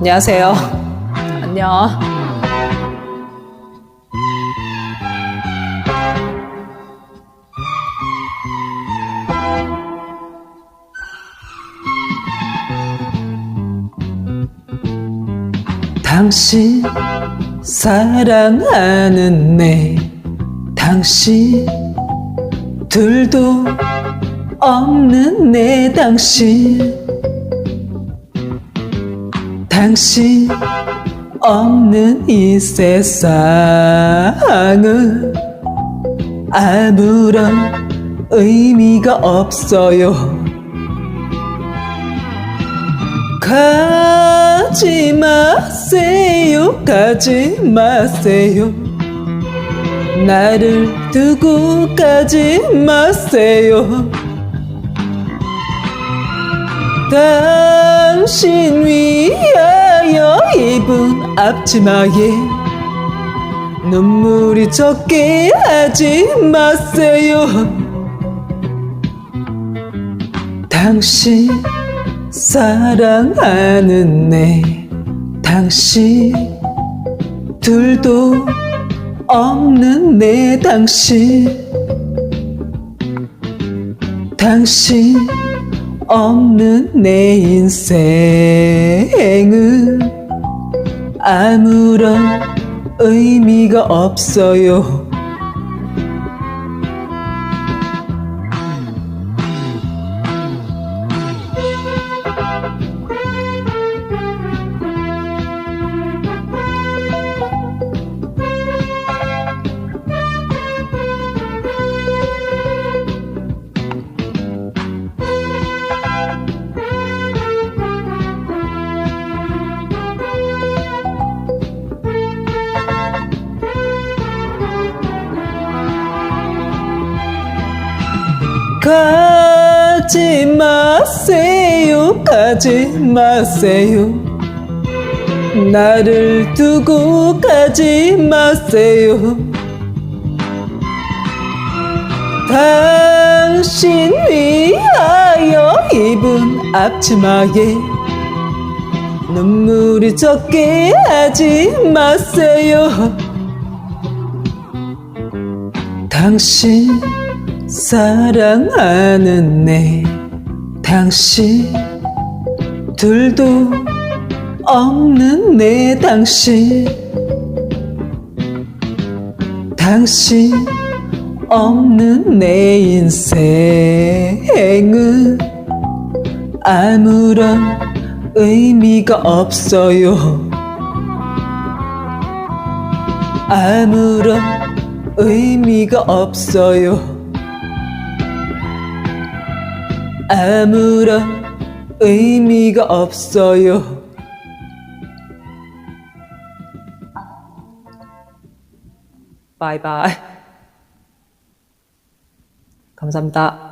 안녕하세요. 안녕. 당신 사랑하는 내 당신 둘도 없는 내 당신 당신 없는 이 세상은 아무런 의미가 없어요. 가지 마세요 가지 마세요. 나를 두고 가지 마세요 당신 위하여 입은 앞치마에 눈물이 젖게 하지 마세요. 당신 사랑하는 내 당신 둘도 없는 내 당신. 당신 없는 내 인생은 아무런 의미가 없어요. 가지 마세요, 가지 마세요. 나를 두고 가지 마세요. 당신 위하여 입은 앞치마에 눈물이 젖게 하지 마세요. 당신 사랑하는 내 당신 둘도 없는 내 당신. 당신 없는 내 인생은 아무런 의미가 없어요. 아무런 의미가 없어요 아무런 의미가 없어요. 바이바이. 감사합니다.